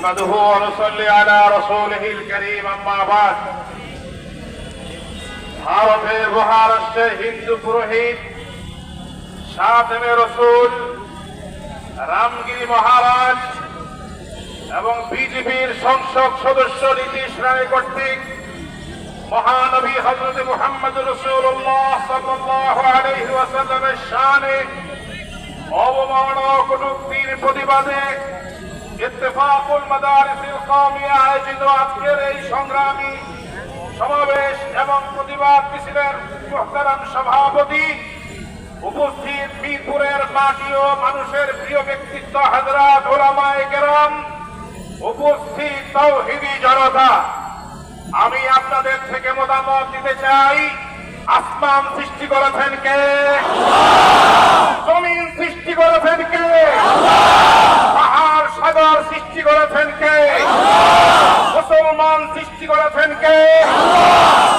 نحمده ونصلي على رسوله الكريم أما بعد ভারতের মহারাষ্ট্রের হিন্দু পুরোহিত সাতেমে রসুল রামগিরি মহারাজ এবং বিজেপির সংসদ সদস্য নীতিশ রায় কর্তৃক মহানবী হজরত মুহাম্মদ রসুল্লাহ সাল্লাল্লাহু আলাইহি ওয়াসাল্লামের শানে অবমান ও কটূক্তির প্রতিবাদে ইত্তেফাকুল মাদারিসিল কওমিয়া আয়োজিত আজকের এই সংগ্রামী সমাবেশ এবং প্রতিবাদ মিছিলের মুহতারাম সভাপতি উপস্থিত মিরপুরের মাটি ও মানুষের প্রিয় ব্যক্তিত্ব হাজরাত ওলামায়ে কেরাম, উপস্থিত তৌহিদি জনতা। আমি আপনাদের থেকে মতামত দিতে চাই, আসমান সৃষ্টি করেছেন কে? জমিন সৃষ্টি করেছেন কে পাহাড় সাগর সৃষ্টি করেছেন কে মুসলমান সৃষ্টি করেছেন কে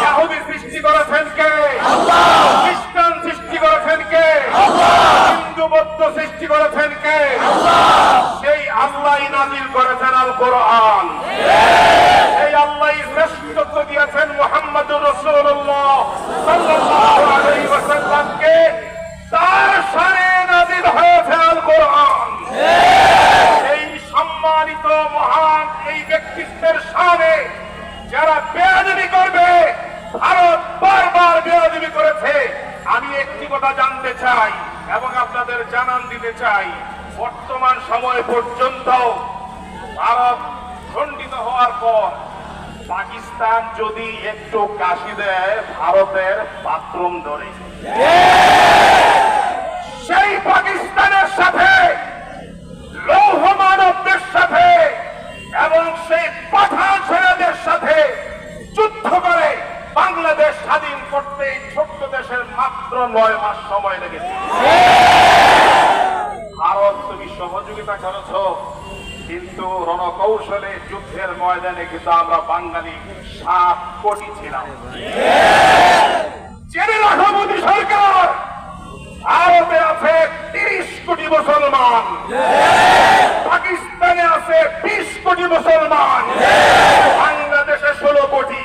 ইয়াহুদি সৃষ্টি করেছেন কে খ্রিস্টান সৃষ্টি করেছেন কে হিন্দু বৌদ্ধ সৃষ্টি করেছেন কে সেই আল্লাহ নাজিল করেছেন আল কোরআন। এই আল্লাহ শ্রেষ্ঠত্ব দিয়েছেন মোহাম্মদুর রসুল্লাহ সাল্লাল্লাহু আলাইহি ওয়াসাল্লামকে। তার শানে নাজিল হয়েছে আল কোরআন। এই সম্মানিত মহান এই ব্যক্তিত্বের করেছে আমি একটি কথা জানতে চাই এবং আপনাদের জানান দিতে চাই। বর্তমান সময় পর্যন্ত ভারত খণ্ডিত হওয়ার পর পাকিস্তান যদি একটু কাশি দেয় ভারতের বাথরুম ধরে। সেই পাকিস্তানের সাথে নয় মাস সময় লেগেছে। ভারত, তুমি সহযোগিতা করেছ, কিন্তু রণকৌশলে যুদ্ধের ময়দানে কিন্তু আমরা বাঙালি সাত কোটি ছিলাম। জেনে রাখো মোদী সরকার, ভারতে আছে তিরিশ কোটি মুসলমান। পাকিস্তানে আছে বিশ কোটি মুসলমান। বাংলাদেশে ষোলো কোটি।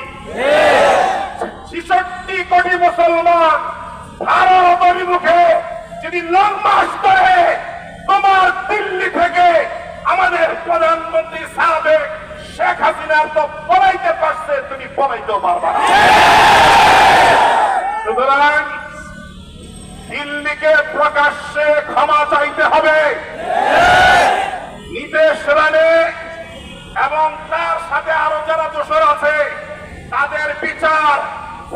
ছেষট্টি কোটি মুসলমান। অভিমুখে যদি লং মাস করে, তোমার দিল্লি থেকে আমাদের প্রধানমন্ত্রী সাবেক শেখ হাসিনা তো পলাইতে পারছে, তুমি পলাইতেও পারবা সুতরাং দিল্লিকে প্রকাশ্যে ক্ষমা চাইতে হবে। নীতিশ রানে এবং তার সাথে আরও যারা দোষর আছে তাদের বিচার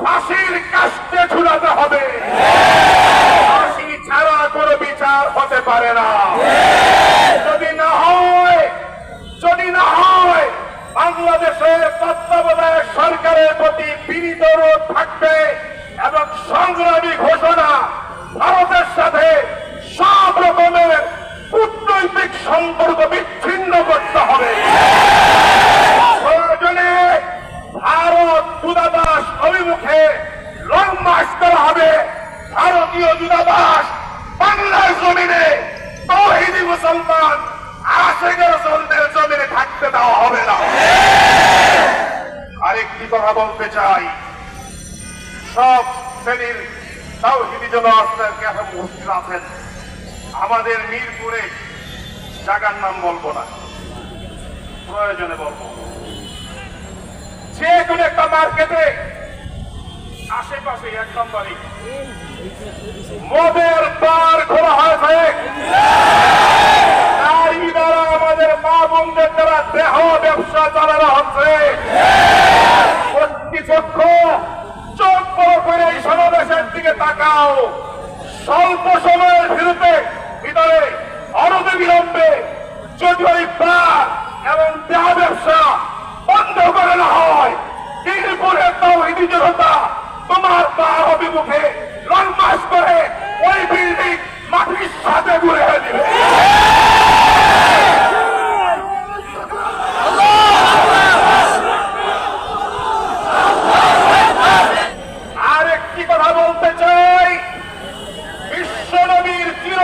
ফাঁসির কাস্তে ঝুলাতে হবে ফাঁসি ছাড়া কোনো বিচার হতে পারে না যদি না হয় যদি না হয় বাংলাদেশের তত্ত্বাবধায়ক সরকারের প্রতি বিনীত থাকবে এবং সংগ্রামী ঘোষণা ভারতের সাথে সব রকমের কূটনৈতিক সম্পর্ক বিচ্ছিন্ন করতে হবে। লং মুসলমান আশেখের জমিনে থাকতে দেওয়া হবে না। আরেকটি কথা বলতে চাই। সব শ্রেণির তাওহিদি জনগণের কাছে উপস্থিত আছেন। আমাদের মিরপুরে জায়গার নাম বলব না। প্রয়োজনে বলব। যে কোনো একটা মার্কেটে আশেপাশে এক নম্বরই মদের বার খোলা হয়েছে। তাই দ্বারা আমাদের মা বোনদের দ্বারা দেহ ব্যবসা চালানো হচ্ছে। কর্তৃপক্ষ চোখ বড় করে এই সমাবেশের দিকে তাকাও। স্বল্প সময়ের ভিতরে ভিতরে অনতি বিলম্বে যদি ওই প্রাণ এবং দেহ ব্যবসা বন্ধ করে না হয়। দিনপুরের তাও ইতি জনতা তোমার পা অভিমুখে লং মাস করে ওই বিল্ডিং মাটির সাথে ঘুরে দিবে আর একটি কথা বলতে চাই বিশ্বনবীর চির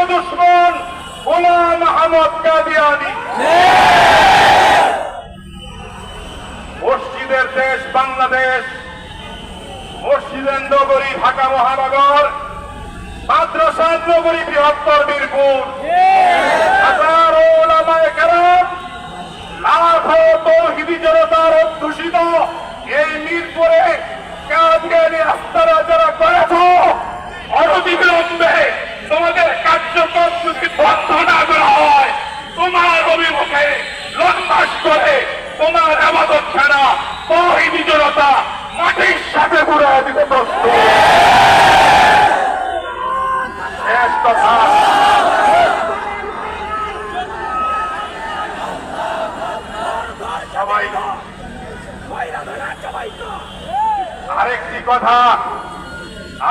মসজিদের দেশ বাংলাদেশ মসজিদের নগরী ঢাকা মহানগর মাদ্রাসার নগরী বৃহত্তর বীরপুর হাজারো যারা করেছ তোমাদের কার্যক্রম যদি বন্ধ না করা হয় তোমার অভিমুখে লন্ডাস তোমার আবাদত ছাড়া তৌহিদি জনতা মাটির সাথে ঘুরে দিতে প্রস্তুত। কথা। আরেকটি কথা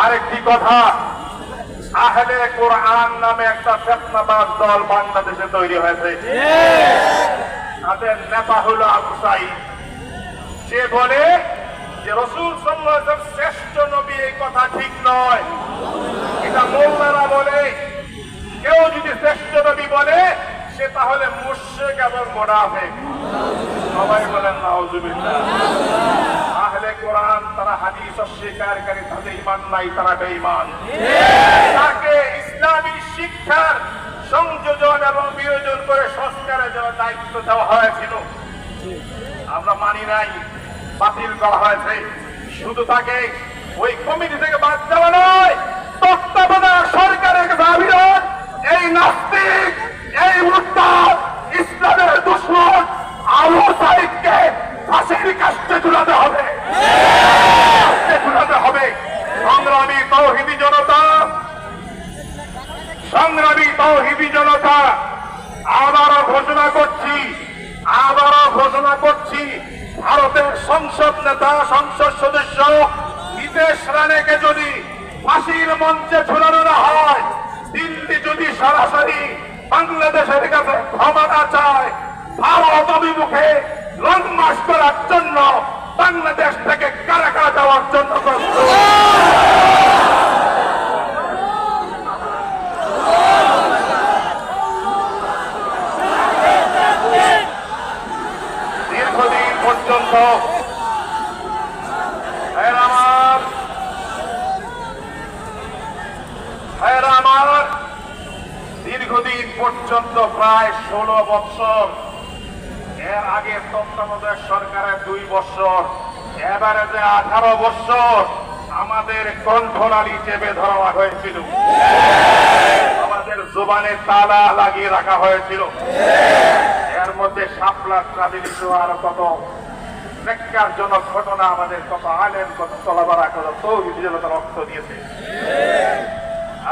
আরেকটি কথা। আহলে কোরআন নামে একটা ফেতনাবাদ দল বাংলাদেশে তৈরি হয়েছে। তাদের নেতা হলো আবু সাইদ। সে বলে যে রসুল সাল্লাহ শ্রেষ্ঠ নবী এই কথা ঠিক নয়। এটা মোল্লারা বলে। কেউ যদি শ্রেষ্ঠ নবী বলে সে তাহলে মুর্শেক এবং মোনাফেক। সবাই বলেন নাউজুবিল্লাহ। আহলে কোরআন তারা হাদিস অস্বীকারী তাদের ইমান নাই তারা বেঈমান। তাকে ইসলামী শিক্ষার সংযোজন এবং বিয়োজন করে দায়িত্ব দেওয়া হয়েছিল। আমরা মানি নাই বাতিল করা হয়েছে। শুধু তাকে ওই কমিটি থেকে বাদ দেওয়া নয় তত্ত্বাবধায়ক সরকারের কাছে এই নাস্তিক এই মুরতাদ সংসদ নেতা, সংসদ সদস্য হিতেশ রানেকে যদি ফাঁসির মঞ্চে ছড়ানো না হয়, দিল্লি যদি সরাসরি বাংলাদেশের কাছে ক্ষমা না চায়, ভারত অভিমুখে লং মাস করার জন্য বাংলাদেশ থেকে কারাকা যাওয়ার জন্য প্রস্তুত। পর্যন্ত। আমার। দীর্ঘদিন পর্যন্ত প্রায় ষোলো বছর। এর আগে তত্ত্বাবধায়ক সরকারের দুই বছর এবারে যে আঠারো বছর আমাদের কণ্ঠনালী চেপে ধরা হয়েছিল। আমাদের জোবানে তালা লাগিয়ে রাখা হয়েছিল। এর মধ্যে সাপলার ট্রাভেলি আরও কত জনক ঘটনা আমাদের কত আলেন কত চলাবারা কত তৌহিদ জনতা রক্ত দিয়েছে।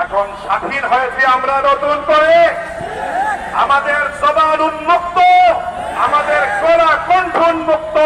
এখন স্বাধীন হয়েছে আমরা নতুন করে। আমাদের সবার উন্মুক্ত, আমাদের কড়া কণ্ঠ উন্মুক্ত।